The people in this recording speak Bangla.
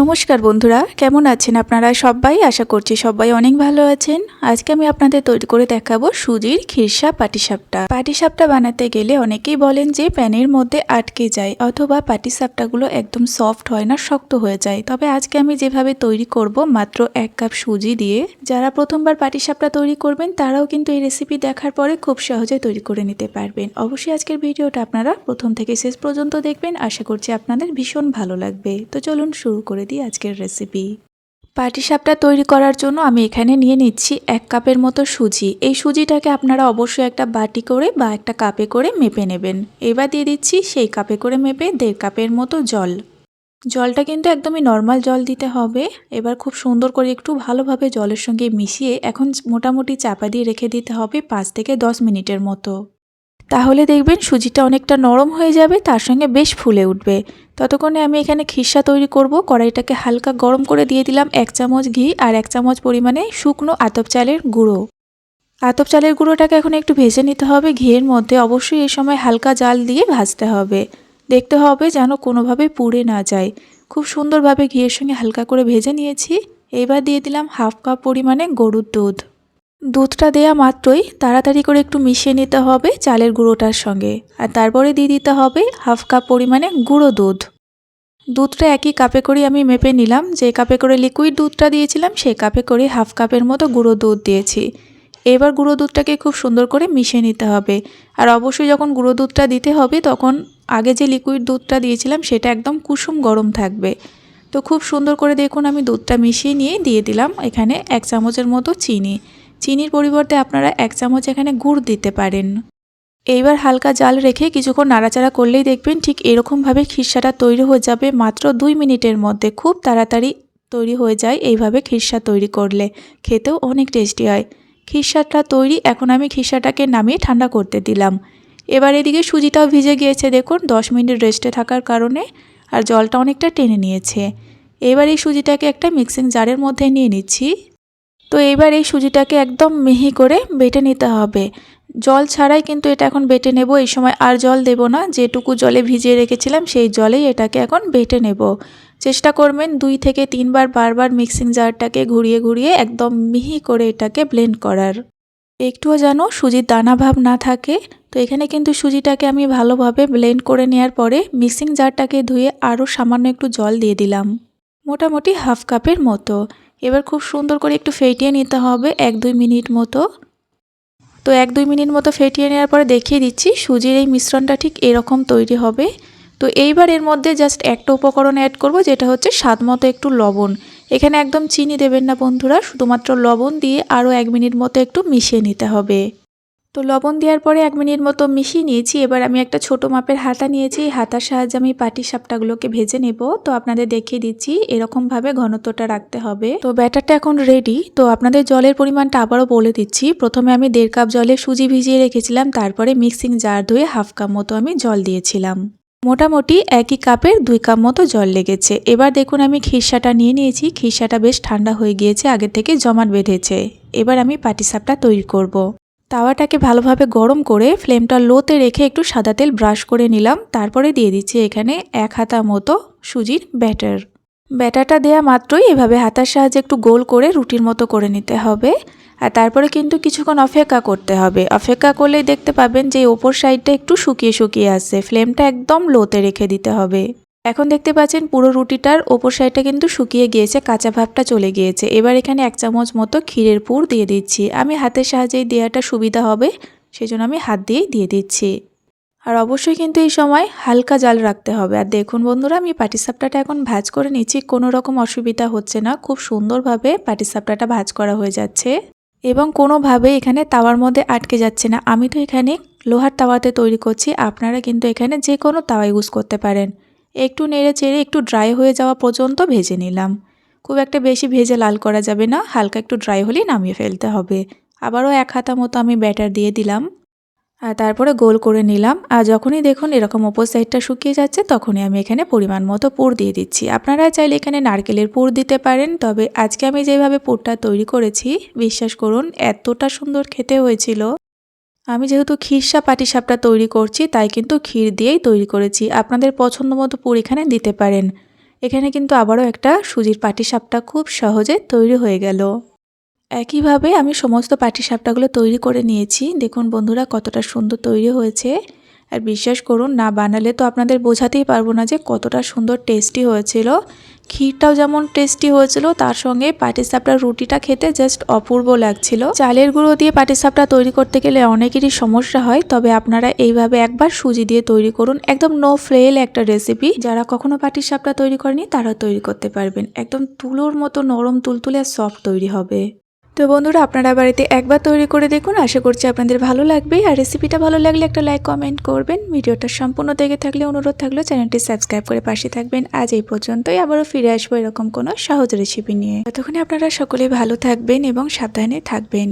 নমস্কার বন্ধুরা, কেমন আছেন আপনারা সবাই? আশা করছি সবাই অনেক ভালো আছেন। আজকে আমি আপনাদের তৈরি করে দেখাবো সুজির খিরসা পাটিসাপটা। পাটিসাপটা বানাতে গেলে অনেকেই বলেন যে প্যানের মধ্যে আটকে যায় অথবা পাটিসাপটাগুলো একদম সফট হয় না, শক্ত হয়ে যায়। তবে আজকে আমি যেভাবে তৈরি করব মাত্র এক কাপ সুজি দিয়ে, যারা প্রথমবার পাটিসাপটা তৈরি করবেন, তারাও কিন্তু এই রেসিপি দেখার পরে খুব সহজে তৈরি করে নিতে পারবেন। অবশ্যই আজকের ভিডিওটা আপনারা প্রথম থেকে শেষ পর্যন্ত দেখবেন। আশা করছি আপনাদের ভীষণ ভালো লাগবে। তো চলুন শুরু করে দিই আজকের রেসিপি পাটিসাপটা তৈরি করার জন্য আমি এখানে নিয়ে নিচ্ছি এক কাপের মতো সুজি। এই সুজিটাকে আপনারা অবশ্যই একটা বাটি করে বা একটা কাপে করে মেপে নেবেন। এবার দিয়ে দিচ্ছি সেই কাপে করে মেপে দেড় কাপের মতো জল। জলটা কিন্তু একদমই নর্মাল জল দিতে হবে। এবার খুব সুন্দর করে একটু ভালোভাবে জলের সঙ্গে মিশিয়ে এখন মোটামুটি চাপা দিয়ে রেখে দিতে হবে পাঁচ থেকে দশ মিনিটের মতো। তাহলে দেখবেন সুজিটা অনেকটা নরম হয়ে যাবে, তার সঙ্গে বেশ ফুলে উঠবে। ততক্ষণে আমি এখানে খিসা তৈরি করব, কড়াইটাকে হালকা গরম করে দিয়ে দিলাম এক চামচ ঘি আর এক চামচ পরিমাণে শুকনো আতপ চালের গুঁড়ো। আতপ চালের গুঁড়োটাকে এখন একটু ভেজে নিতে হবে, ঘিয়ের মধ্যে অবশ্যই এই সময় হালকা জাল দিয়ে ভাজতে হবে। দেখতে হবে যেন কোনোভাবে পুড়ে না যায়। খুব সুন্দরভাবে ঘিয়ের সঙ্গে হালকা করে ভেজে নিয়েছি। এবার দিয়ে দিলাম হাফ কাপ পরিমাণে গরুর দুধ। দুধটা দেয়া মাত্রই তাড়াতাড়ি করে একটু মিশিয়ে নিতে হবে চালের গুঁড়োটার সঙ্গে। আর তারপরে দিয়ে দিতে হবে হাফ কাপ পরিমাণে গুঁড়ো দুধ। দুধটা একই কাপে করে আমি মেপে নিলাম। যে কাপে করে লিকুইড দুধটা দিয়েছিলাম সেই কাপে করে হাফ কাপের মতো গুঁড়ো দুধ দিয়েছি। এবার গুঁড়ো দুধটাকে খুব সুন্দর করে মিশিয়ে নিতে হবে। আর অবশ্যই যখন গুঁড়ো দুধটা দিতে হবে, তখন আগে যে লিকুইড দুধটা দিয়েছিলাম, সেটা একদম কুসুম গরম থাকবে। তো খুব সুন্দর করে দেখুন, আমি দুধটা মিশিয়ে নিয়ে দিয়ে দিলাম এখানে এক চামচের মতো চিনি। চিনির পরিবর্তে আপনারা এক চামচ এখানে গুড় দিতে পারেন। এইবার হালকা জাল রেখে কিছুক্ষণ নাড়াচাড়া করলেই দেখবেন ঠিক এরকমভাবে খিরসাটা তৈরি হয়ে যাবে মাত্র দুই মিনিটের মধ্যে। খুব তাড়াতাড়ি তৈরি হয়ে যায় এইভাবে খিরসা তৈরি করলে। খেতেও অনেক টেস্টি হয়। খিরসাটা তৈরি, এখন আমি খিরসাটাকে নামিয়ে ঠান্ডা করতে দিলাম। এবার এদিকে সুজিটাও ভিজে গিয়েছে, দেখুন, দশ মিনিট রেস্টে থাকার কারণে, আর জলটা অনেকটা টেনে নিয়েছে। এবার এই সুজিটাকে একটা মিক্সিং জারের মধ্যে নিয়ে নিচ্ছি। তো এইবার এই সুজিটাকে একদম মিহি করে বেটে নিতে হবে। জল ছাড়াই কিন্তু এটা এখন বেটে নেব। এই সময় আর জল দেব না। যেটুকু জলে ভিজিয়ে রেখেছিলাম, সেই জলেই এটাকে এখন বেটে নেব। চেষ্টা করবেন দুই থেকে তিনবার, বারবার মিক্সিং জারটাকে ঘুরিয়ে ঘুরিয়ে একদম মিহি করে এটাকে ব্লেন্ড করার। একটুও যেন সুজির দানা ভাব না থাকে। তো এখানে কিন্তু সুজিটাকে আমি ভালোভাবে ব্লেন্ড করে নেওয়ার পরে মিক্সিং জারটাকে ধুয়ে আরও সামান্য একটু জল দিয়ে দিলাম। মোটামুটি হাফ কাপের মতো। এবার খুব সুন্দর করে একটু ফেটিয়ে নিতে হবে এক দুই মিনিট মতো। তো এক দুই মিনিট মতো ফেটিয়ে নেওয়ার পরে দেখিয়ে দিচ্ছি সুজির এই মিশ্রণটা ঠিক এরকম তৈরি হবে। তো এইবার এর মধ্যে জাস্ট একটা উপকরণ অ্যাড করব যেটা হচ্ছে স্বাদ মতো একটু লবণ। এখানে একদম চিনি দেবেন না বন্ধুরা, শুধুমাত্র লবণ দিয়ে আরও এক মিনিট মতো একটু মিশিয়ে নিতে হবে। তো লবণ দেওয়ার পরে এক মিনিট মতো মিশিয়ে নিয়েছি। এবার আমি একটা ছোট মাপের হাতা নিয়েছি। হাতার সাহায্যে আমি পাটি সাপটাগুলোকে ভেজে নেব। তো আপনাদের দেখিয়ে দিচ্ছি এরকমভাবে ঘনত্বটা রাখতে হবে। তো ব্যাটারটা এখন রেডি তো আপনাদের জলের পরিমাণটা আবারও বলে দিচ্ছি। প্রথমে আমি দেড় কাপ জলে সুজি ভিজিয়ে রেখেছিলাম। তারপরে মিক্সিং জার ধুয়ে হাফ কাপ মতো আমি জল দিয়েছিলাম। মোটামুটি একই কাপের দুই কাপ মতো জল লেগেছে। এবার দেখুন আমি খিরসাটা নিয়ে নিয়েছি। খিরসাটা বেশ ঠান্ডা হয়ে গিয়েছে আগে থেকে জমাট বেঁধেছে। এবার আমি পাটিসাপটা তৈরি করব। তাওয়াটাকে ভালোভাবে গরম করে ফ্লেমটা লোতে রেখে একটু সাদা তেল ব্রাশ করে নিলাম। তারপরে দিয়ে দিচ্ছি এখানে এক হাতা মতো সুজির ব্যাটার। ব্যাটারটা দেয়া মাত্রই এভাবে হাতার সাহায্যে একটু গোল করে রুটির মতো করে নিতে হবে। আর তারপরে কিন্তু কিছুক্ষণ অপেক্ষা করতে হবে। অপেক্ষা করলেই দেখতে পাবেন যে ওপর সাইডটা একটু শুকিয়ে শুকিয়ে আসছে ফ্লেমটা একদম লোতে রেখে দিতে হবে। এখন দেখতে পাচ্ছেন পুরো রুটিটার ওপর সাইডটা কিন্তু শুকিয়ে গিয়েছে, কাঁচা ভাবটা চলে গিয়েছে। এবার এখানে এক চামচ মতো ক্ষীরের পুর দিয়ে দিচ্ছি। আমি হাতের সাহায্যেই দেওয়াটা সুবিধা হবে সেই জন্য আমি হাত দিয়েই দিয়ে দিচ্ছি। আর অবশ্যই কিন্তু এই সময় হালকা জাল রাখতে হবে। আর দেখুন বন্ধুরা, আমি পাটিসাপটাটা এখন ভাজ করে নিচ্ছি, কোনো রকম অসুবিধা হচ্ছে না। খুব সুন্দরভাবে পাটিসাপটাটা ভাজ করা হয়ে যাচ্ছে। এবং কোনোভাবে এখানে তাওয়ার মধ্যে আটকে যাচ্ছে না। আমি তো এখানে লোহার তাওয়াতে তৈরি করছি, আপনারা কিন্তু এখানে যে কোনো তাওয়া ইউজ করতে পারেন। একটু নেড়ে চেড়ে একটু ড্রাই হয়ে যাওয়া পর্যন্ত ভেজে নিলাম। খুব একটা বেশি ভেজে লাল করা যাবে না, হালকা একটু ড্রাই হলেই নামিয়ে ফেলতে হবে। আবারও এক হাতা মতো আমি ব্যাটার দিয়ে দিলাম। আর তারপরে গোল করে নিলাম। আর যখনই দেখুন এরকম ওপর সাইডটা শুকিয়ে যাচ্ছে, তখনই আমি এখানে পরিমাণ মতো পুর দিয়ে দিচ্ছি। আপনারা চাইলে এখানে নারকেলের পুর দিতে পারেন, তবে আজকে আমি যেভাবে পুরটা তৈরি করেছি, বিশ্বাস করুন, এতটা সুন্দর খেতে হয়েছিল। আমি যেহেতু খিরসা পাটিসাপটা তৈরি করছি, তাই কিন্তু ক্ষীর দিয়েই তৈরি করেছি। আপনাদের পছন্দ মতো পুর এখানে দিতে পারেন। এখানে কিন্তু আবারও একটা সুজির পাটিসাপটা খুব সহজে তৈরি হয়ে গেল। একইভাবে আমি সমস্ত পাটিসাপটাগুলো তৈরি করে নিয়েছি। দেখুন বন্ধুরা, কতটা সুন্দর তৈরি হয়েছে। আর বিশ্বাস করুন, না বানালে তো আপনাদের বোঝাতেই পারব না যে কতটা সুন্দর টেস্টি হয়েছিল। ক্ষীরটাও যেমন টেস্টি হয়েছিল, তার সঙ্গে পাটিসাপটার রুটিটা খেতে জাস্ট অপূর্ব লাগছিল। চালের গুঁড়ো দিয়ে পাটিসাপটা তৈরি করতে গেলে অনেকেরই সমস্যা হয়, তবে আপনারা এইভাবে একবার সুজি দিয়ে তৈরি করুন। একদম নো ফ্লেল একটা রেসিপি যারা কখনো পাটিসাপটা তৈরি করেনি, তারা তৈরি করতে পারবেন। একদম তুলোর মতো নরম, তুলতুলে সফট তৈরি হবে। তো বন্ধুরা, আপনারা বাড়িতে একবার তৈরি করে দেখুন। আশা করছি আপনাদের ভালো লাগবে। আর রেসিপিটা ভালো লাগলে একটা লাইক কমেন্ট করবেন। ভিডিওটা সম্পূর্ণ দেখে থাকলে অনুরোধ থাকলেও চ্যানেলটি সাবস্ক্রাইব করে পাশে থাকবেন। আজ এই পর্যন্তই। আবারও ফিরে আসব এরকম কোনো সহজ রেসিপি নিয়ে। ততক্ষণে আপনারা সকলে ভালো থাকবেন এবং সাবধানে থাকবেন।